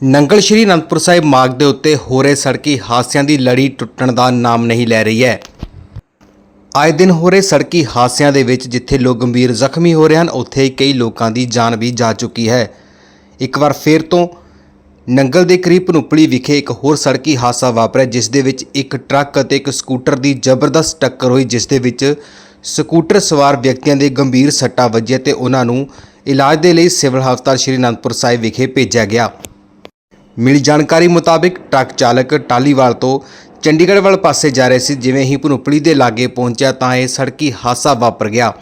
ਨੰਗਲ ਸ਼੍ਰੀ ਅਨੰਦਪੁਰ ਸਾਹਿਬ ਮਾਰਗ ਦੇ ਉੱਤੇ ਹੋ ਰਹੇ ਸੜਕੀ ਹਾਦਸਿਆਂ ਦੀ ਲੜੀ ਟੁੱਟਣ ਦਾ ਨਾਮ ਨਹੀਂ ਲੈ ਰਹੀ ਹੈ। ਆਏ ਦਿਨ ਹੋ ਰਹੇ ਸੜਕੀ ਹਾਦਸਿਆਂ ਦੇ ਵਿੱਚ ਜਿੱਥੇ ਲੋਕ ਗੰਭੀਰ ਜ਼ਖਮੀ ਹੋ ਰਹੇ ਹਨ, ਉੱਥੇ ਹੀ ਕਈ ਲੋਕਾਂ ਦੀ ਜਾਨ ਵੀ ਜਾ ਚੁੱਕੀ ਹੈ। ਇੱਕ ਵਾਰ ਫੇਰ ਤੋਂ ਨੰਗਲ ਦੇ ਕਰੀਬ ਪਨੂਪਲੀ ਵਿਖੇ ਇੱਕ ਹੋਰ ਸੜਕੀ ਹਾਦਸਾ ਵਾਪਰਿਆ, ਜਿਸ ਦੇ ਵਿੱਚ ਇੱਕ ਟਰੱਕ ਅਤੇ ਇੱਕ ਸਕੂਟਰ ਦੀ ਜ਼ਬਰਦਸਤ ਟੱਕਰ ਹੋਈ, ਜਿਸ ਦੇ ਵਿੱਚ ਸਕੂਟਰ ਸਵਾਰ ਵਿਅਕਤੀਆਂ ਦੇ ਗੰਭੀਰ ਸੱਟਾਂ ਵੱਜੀਆਂ ਤੇ ਉਹਨਾਂ ਨੂੰ ਇਲਾਜ ਦੇ ਲਈ ਸਿਵਲ ਹਸਪਤਾਲ ਸ਼੍ਰੀ ਅਨੰਦਪੁਰ ਸਾਹਿਬ ਵਿਖੇ ਭੇਜਿਆ ਗਿਆ। ਮਿਲੀ ਜਾਣਕਾਰੀ ਮੁਤਾਬਿਕ ਟਰੱਕ ਚਾਲਕ ਟਾਲੀਵਾਲ ਤੋਂ ਚੰਡੀਗੜ੍ਹ ਵੱਲ ਪਾਸੇ ਜਾ ਰਹੇ ਸੀ, ਜਿਵੇਂ ਹੀ ਭਨੂਪਲੀ ਦੇ ਲਾਗੇ ਪਹੁੰਚਿਆ ਤਾਂ ਇਹ ਸੜਕੀ ਹਾਦਸਾ ਵਾਪਰ ਗਿਆ।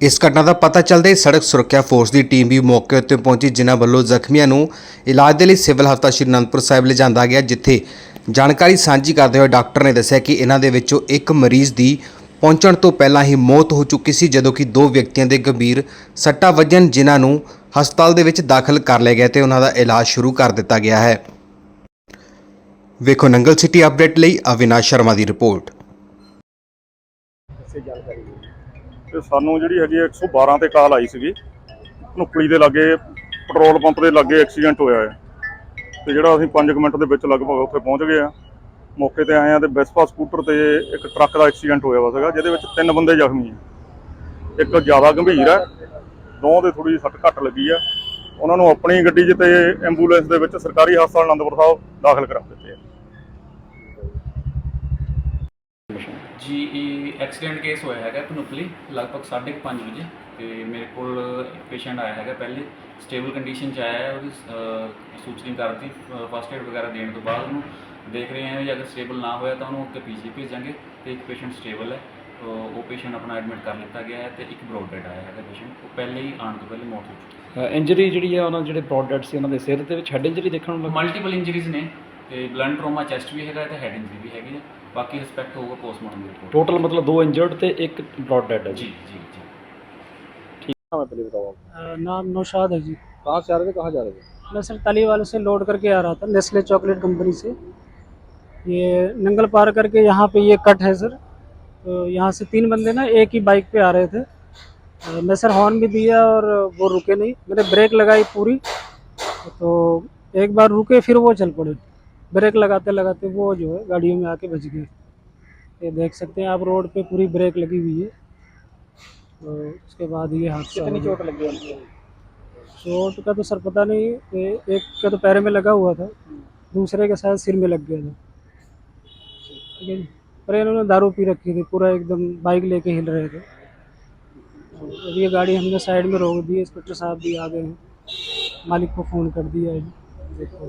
ਇਸ ਘਟਨਾ ਦਾ ਪਤਾ ਚੱਲਦੇ ਹੀ ਸੜਕ ਸੁਰੱਖਿਆ ਫੋਰਸ ਦੀ ਟੀਮ ਵੀ ਮੌਕੇ ਉੱਤੇ ਪਹੁੰਚੀ, ਜਿਨ੍ਹਾਂ ਵੱਲੋਂ ਜ਼ਖਮੀਆਂ ਨੂੰ ਇਲਾਜ ਦੇ ਲਈ ਸਿਵਲ ਹਸਪਤਾਲ ਸ਼੍ਰੀ ਅਨੰਦਪੁਰ ਸਾਹਿਬ ਲਿਜਾਂਦਾ ਗਿਆ, ਜਿੱਥੇ ਜਾਣਕਾਰੀ ਸਾਂਝੀ ਕਰਦੇ ਹੋਏ ਡਾਕਟਰ ਨੇ ਦੱਸਿਆ ਕਿ ਇਹਨਾਂ ਦੇ ਵਿੱਚੋਂ ਇੱਕ ਮਰੀਜ਼ ਦੀ ਪਹੁੰਚਣ ਤੋਂ ਪਹਿਲਾਂ ਹੀ ਮੌਤ ਹੋ ਚੁੱਕੀ ਸੀ, ਜਦੋਂ ਕਿ ਦੋ ਵਿਅਕਤੀਆਂ ਦੇ ਗੰਭੀਰ ਸੱਟਾਂ ਵੱਜਣ, ਜਿਨ੍ਹਾਂ ਨੂੰ ਹਸਪਤਾਲ ਦੇ ਵਿੱਚ ਦਾਖਲ ਕਰ ਲਏ ਗਏ ਤੇ ਉਹਨਾਂ ਦਾ ਇਲਾਜ ਸ਼ੁਰੂ ਕਰ ਦਿੱਤਾ ਗਿਆ ਹੈ। ਵੇਖੋ ਨੰਗਲ ਸਿਟੀ ਅਪਡੇਟ ਲਈ ਅਵਿਨਾਸ਼ ਸ਼ਰਮਾ ਦੀ ਰਿਪੋਰਟ। ਤੇ ਸਾਨੂੰ ਜਿਹੜੀ ਹੈਗੀ ਹੈ 112 ਤੇ ਕਾਲ ਆਈ ਸੀਗੀ। ਨੁਕਲੀ ਦੇ ਲਾਗੇ ਪੈਟਰੋਲ ਪੰਪ ਦੇ ਲਾਗੇ ਐਕਸੀਡੈਂਟ ਹੋਇਆ ਹੈ। ਤੇ ਜਿਹੜਾ ਅਸੀਂ 5 ਮਿੰਟ ਦੇ ਵਿੱਚ ਲਗਭਗ ਉੱਥੇ ਪਹੁੰਚ ਗਏ ਆ ਮੌਕੇ ਤੇ ਆਏ ਆ ਤੇ ਵੈਸਪਾ ਸਕੂਟਰ ਤੇ ਇੱਕ ਟਰੱਕ ਦਾ ਐਕਸੀਡੈਂਟ ਹੋਇਆ ਵਾ ਸੀਗਾ, ਜਿਹਦੇ ਵਿੱਚ ਤਿੰਨ ਬੰਦੇ ਜ਼ਖਮੀ ਆ ਇੱਕ ਜ਼ਿਆਦਾ ਗੰਭੀਰ ਹੈ ਦੋ ਦੇ ਥੋੜੀ ਸੱਟ ਘੱਟ ਲੱਗੀ ਆ। ਉਹਨਾਂ ਨੂੰ ਆਪਣੀ ਗੱਡੀ 'ਚ ਤੇ ਐਂਬੂਲੈਂਸ ਦੇ ਵਿੱਚ ਸਰਕਾਰੀ ਹਸਪਤਾਲ ਆਨੰਦਪੁਰ ਸਾਹਿਬ ਦਾਖਲ ਕਰਾ ਦਿੱਤੇ ਆ। ਜੀ ਇਹ ਐਕਸੀਡੈਂਟ ਕੇਸ ਹੋਇਆ ਹੈਗਾ ਪਨੂਪਲੀ ਲਗਭਗ 5:30 ਵਜੇ। ਤੇ ਮੇਰੇ ਕੋਲ ਪੇਸ਼ੈਂਟ ਆਇਆ ਹੈਗਾ ਪਹਿਲੇ। ਸਟੇਬਲ ਕੰਡੀਸ਼ਨ ਚ ਆਇਆ ਹੈ ਉਹਦੀ ਅਹ, ਕਰਤੀ ਫਸਟ ਏਡ ਵਗੈਰਾ ਦੇਣ ਤੋਂ ਬਾਅਦ ਉਹਨੂੰ ਦੇਖ ਰਹੇ ਹਾਂ ਜੇ ਅਗਰ ਸਟੇਬਲ ਨਾ ਹੋਇਆ ਤਾਂ ਉਹਨੂੰ ਅੱਗੇ ਪੀਜੀ ਭੇਜਾਂਗੇ ਤੇ ਇੱਕ ਪੇਸ਼ੈਂਟ ਸਟੇਬਲ ਹੈ। ਉਹ ਪੇਸ਼ੈਂਟ ਆਪਣਾ ਐਡਮਿਟ ਕਰ ਲਿੱਤਾ ਗਿਆ ਹੈ ਤੇ ਇੱਕ ਬਰੋਡਡ ਆਇਆ ਹੈਗਾ ਪੇਸ਼ੈਂਟ ਉਹ ਪਹਿਲੇ ਹੀ ਆਉਣ ਤੋਂ ਪਹਿਲੇ ਮੌਤ ਹੋ ਚੁੱਕੀ ਇੰਜਰੀ ਜਿਹੜੀ ਆ ਉਹਨਾਂ ਦੇ ਜਿਹੜੇ ਬ੍ਰੌਡ ਡੈਡ ਸੀ ਉਹਨਾਂ ਦੇ ਸਿਰ ਦੇ ਵਿੱਚ ਹੈਡ ਇੰਜਰੀ ਦੇਖਣ ਨੂੰ ਲੱਗੀ ਮਲਟੀਪਲ ਇੰਜਰੀਜ਼ ਨੇ ਤੇ ਬਲੰਟ ਟਰੋਮਾ ਚੈਸਟ ਵੀ ਹੈਗਾ ਤੇ ਹੈਡ ਇੰਜਰੀ ਵੀ ਹੈਗੀ ਹੈ ਬਾਕੀ ਰਿਸਪੈਕਟ ਹੋਊਗਾ ਪੋਸਟਮਾਰਟਮ ਦੀ ਰਿਪੋਰਟ ਟੋਟਲ ਮਤਲਬ ਦੋ ਇੰਜਰਡ ਤੇ ਇੱਕ ਬ੍ਰੌਡ ਡੈਡ ਹੈ ਜੀ ਜੀ ਜੀ नाम है पहले बताओ आप अ, नाम नौशाद है जी कहाँ से आ रहे थे कहाँ जा रहे थे मैं सर तलीवाल से लोड करके आ रहा था नेस्ले चॉकलेट कंपनी से ये नंगल पार करके यहाँ पे ये कट है सर तो यहाँ से तीन बंदे ना एक ही बाइक पे आ रहे थे। मैं सर हॉर्न भी दिया और वो रुके नहीं। मैंने ब्रेक लगाई पूरी। तो एक बार रुके फिर वो चल पड़े। ब्रेक लगाते लगाते वो जो है गाड़ियों में आके बच गए। ये देख सकते हैं आप रोड पे पूरी ब्रेक लगी हुई है। तो उसके बाद ये हादसा कितनी चोट लगी चोट का तो सर पता नहीं कि एक का तो पैर में लगा हुआ था दूसरे के शायद सिर में लग गया था। ठीक है। पर इन्होंने दारू पी रखी थी पूरा एकदम बाइक लेके हिल रहे थे तो अब ये गाड़ी हमने साइड में रोक दी इंस्पेक्टर साहब भी आ गए हैं मालिक को फ़ोन कर दिया है देखो